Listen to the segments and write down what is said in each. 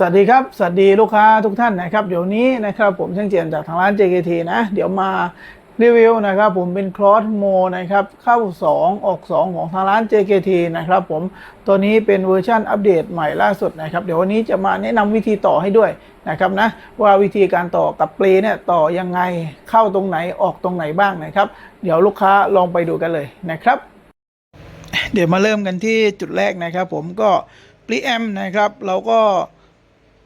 สวัสดีครับ สวัสดีลูกค้าทุกท่านนะครับ เดี๋ยวนี้นะครับผมช่างเจียนจากทางร้าน JKT นะ เดี๋ยวมารีวิวนะครับผมเป็นคลอสโมนะครับเข้า 2 ออก 2 ของทางร้าน JKT นะครับผมตัวนี้เป็นเวอร์ชันอัปเดตใหม่ล่าสุดนะครับ เดี๋ยววันนี้จะมาแนะนำวิธีต่อให้ด้วยนะครับนะว่าวิธีการต่อกับเปลเนี่ยต่อยังไงเข้าตรงไหนออกตรงไหนบ้างนะครับ เดี๋ยวลูกค้าลองไปดูกันเลยนะครับ เดี๋ยวมาเริ่มกันที่จุดแรกนะครับ ผมก็ปรีแอมนะครับ เราก็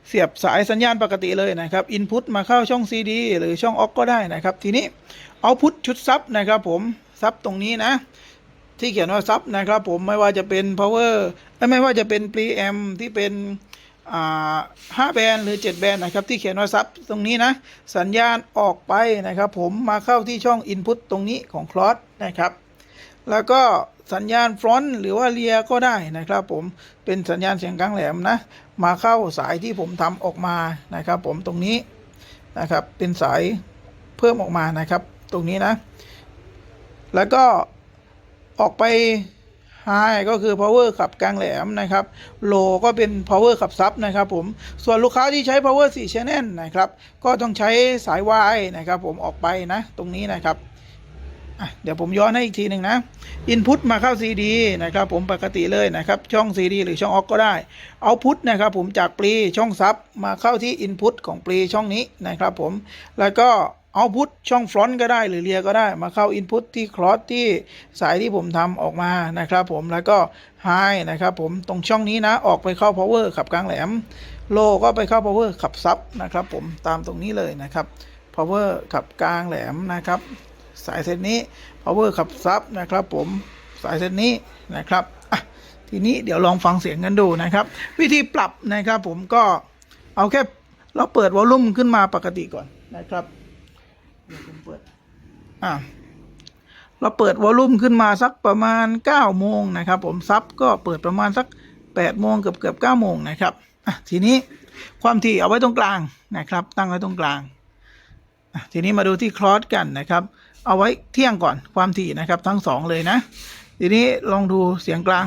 เสียบสายสัญญาณปกติเลยนะครับอินพุตมาเข้าช่อง CD หรือช่องออกก็ได้นะครับ ทีนี้เอาพุทชุดซับนะครับผมซับตรงนี้นะ ที่เขียนว่าซับนะครับผมไม่ว่าจะเป็น power เอ้ยไม่ว่าจะเป็นปรีแอมที่เป็นห้าแบนหรือ 7 แบนนะครับ ที่เขียนว่าซับตรงนี้นะ สัญญาณออกไปนะครับ ผมมาเข้าที่ช่อง Input ตรงนี้ของคลอสนะครับ แล้วก็สัญญาณฟรอนต์หรือว่าเลียก็ได้นะครับผมเป็นสัญญาณเสียงกลางแหลมนะ มาเข้าสายที่ผมทำออกมานะครับ ผมตรงนี้นะครับเป็นสายเพิ่มออกมานะครับ ตรงนี้นะ แล้วก็ออกไป High ก็คือ power ขับกลางแหลมนะครับ Low ก็เป็น power ขับซับนะครับผม ส่วนลูกค้าที่ใช้ power 4 channel นะครับ ก็ต้องใช้สาย Y นะครับผมออกไปนะ ตรงนี้นะครับ เดี๋ยวผมย้อนให้อีกทีหนึ่งนะ Input มาเข้า CD นะครับผมปกติเลยนะครับ ช่อง CD หรือช่องออกก็ได้ Output นะครับผมจากปลีช่องซับมาเข้าที่ Input ของปลีช่องนี้นะครับผม แล้วก็ Output ช่องฟรอนต์ก็ได้หรือเรียก็ได้ มาเข้า Input ที่คลอสที่สายที่ผมทำออกมานะครับผม แล้วก็ High นะครับผม ตรงช่องนี้นะ ออกไปเข้า Power ขับกลางแหลม Low ก็ไปเข้า Power ขับซับนะครับผม ตามตรงนี้เลยนะครับ Power ขับกลางแหลมนะครับ สายเส้นนี้ power ขับซับนะครับผมสายเส้นนี้นะครับทีนี้เดี๋ยวลองฟังเสียงกันดูนะครับ วิธีปรับนะครับผมก็เอาแค่เราเปิดวอลลุ่มขึ้นมาปกติก่อนนะครับเดี๋ยวผมเปิดอะเราเปิดวอลลุ่มขึ้นมาสักประมาณ9โมงนะครับ ผมซับก็เปิดประมาณสัก8โมงเกือบเกือบ9โมงนะครับทีนี้ความถี่เอาไว้ตรงกลางนะครับ ตั้งไว้ตรงกลางทีนี้มาดูที่คลอสกันนะครับ เอาไว้เที่ยงก่อนความถี่นะครับ ทั้งสองเลยนะ ทีนี้ลองดูเสียงกลาง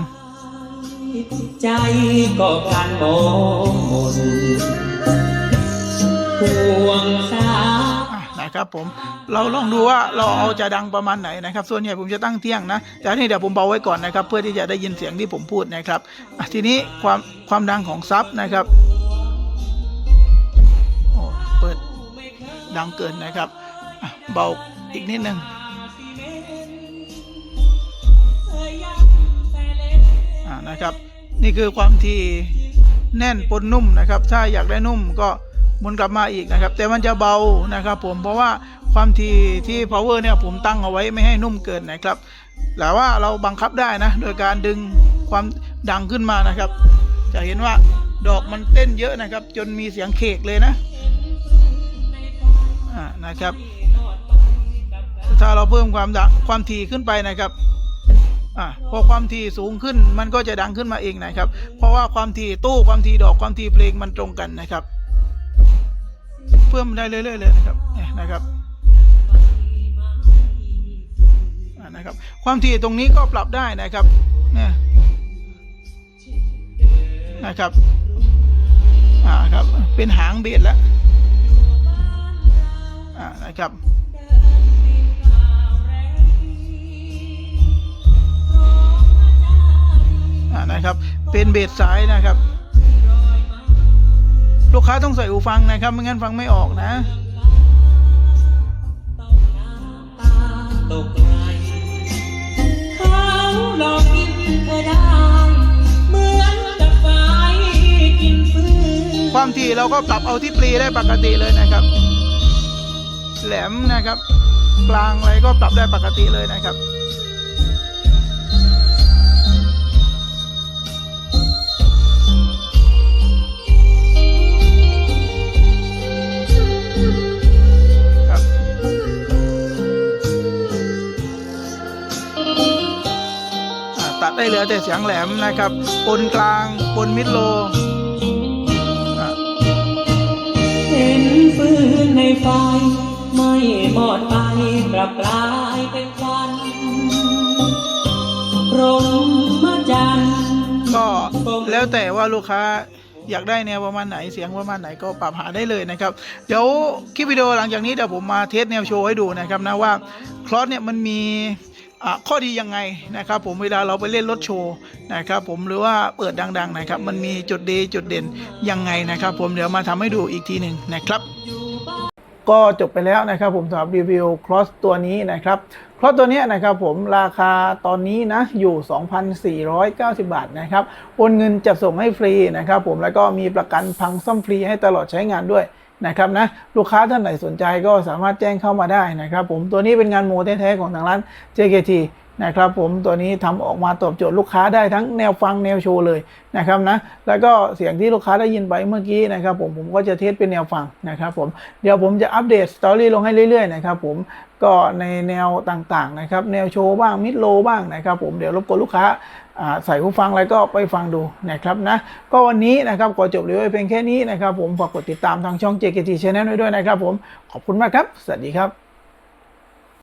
ใจก็พลันมองมนห่วงสาวอะนะครับผมเราลองดูว่าเราเอาจะดังประมาณไหนนะครับ ส่วนใหญ่ผมจะตั้งเที่ยงนะแต่นี่เดี๋ยวผมเบาไว้ก่อนนะครับ เพื่อที่จะได้ยินเสียงที่ผมพูดนะครับอะทีนี้ความความดังของซับนะครับโอ้เปิดดังเกินนะครับอะเบา อีกนิดนึงอ่านะครับ นี่คือความที่แน่นปนนุ่มนะครับ ถ้าอยากได้นุ่มก็หมุนกลับมาอีกนะครับ แต่มันจะเบานะครับผมเพราะว่าความที่ที่ power เนี่ยผมตั้งเอาไว้ไม่ให้นุ่มเกินนะครับแต่ว่าเราบังคับได้นะ โดยการดึงความดังขึ้นมานะครับ จะเห็นว่าดอกมันเต้นเยอะนะครับ จนมีเสียงเคกเลยนะอ่านะครับ ถ้าเราเพิ่มความดังความถี่ขึ้นไปนะครับอะพอความถี่สูงขึ้นมันก็จะดังขึ้นมาเองนะครับ เพราะว่าความถี่ตู้ความถี่ดอกความถี่เพลงมันตรงกันนะครับ เพิ่มได้เรื่อยๆเลยนะครับเนี่ยนะครับอะนะครับความถี่ตรงนี้ก็ปรับได้นะครับเนี่ยนะครับอ่าครับเป็นหางเบสแล้วอ่านะครับ นะครับ เป็นเบสสายนะครับ ลูกค้าต้องใส่หูฟังนะครับ ไม่งั้นฟังไม่ออกนะตกไหลเขาหลอกกินเธอได้เหมือนกับไฟกินฟืนความถี่เราก็ปรับเอาที่ปรีได้ปกติเลยนะครับ แหลมนะครับ กลางอะไรก็ปรับได้ปกติเลยนะครับ อแต่เสียงแหลมนะครับ ปนกลาง ปนมิดโลอ่าเห็นฟืนในไฟ ไม่หมดไปกลับกลายเป็นควันพรหมจันทรย์ก็แล้วแต่ว่าลูกค้าอยากได้แนวประมาณไหนเสียงประมาณไหนก็ปรับหาได้เลยนะครับ เดี๋ยวคลิปวิดีโอหลังจากนี้เดี๋ยวผมมาเทสแนวโชว์ให้ดูนะครับนะว่าคลอสเนี่ยมันมีอ่า ข้อดียังไงนะครับผมเวลาเราไปเล่นรถโชว์นะครับผมหรือว่าเปิดดังๆนะครับมันมีจุดดีจุดเด่นยังไงนะครับผมเดี๋ยวมาทำให้ดูอีกทีหนึ่งนะครับ ก็จบไปแล้วนะครับผมสำหรับรีวิวคลอสตัวนี้นะครับคลอสตัวนี้นะครับผมราคาตอนนี้นะอยู่ 2,490 บาทนะครับโอนเงินจัดส่งให้ฟรีนะครับผมแล้วก็มีประกันพังซ่อมฟรีให้ตลอดใช้งานด้วย นะครับนะลูกค้าท่านไหนสนใจก็สามารถแจ้งเข้ามาได้นะครับผมตัวนี้เป็นงานโมแท้ๆของทางร้าน JKT นะครับผมตัวนี้ทำออกมาตอบโจทย์ลูกค้าได้ทั้งแนวฟังแนวโชว์เลยนะครับนะแล้วก็เสียงที่ลูกค้าได้ยินไปเมื่อกี้นะครับผมผมก็จะเทสเป็นแนวฟังนะครับผมเดี๋ยวผมจะอัปเดตสตอรี่ลงให้เรื่อยๆนะครับผมก็ในแนวต่างๆนะครับแนวโชว์บ้างมิดโลบ้างนะครับผมเดี๋ยวรบกวนลูกค้าใส่หูฟังแล้วก็ไปฟังดูนะครับนะก็วันนี้นะครับก็จบเลยเพียงแค่นี้นะครับผมฝากกดติดตามทางช่อง JKT Channel ไว้ด้วยนะครับผมขอบคุณมากครับ สวัสดีครับ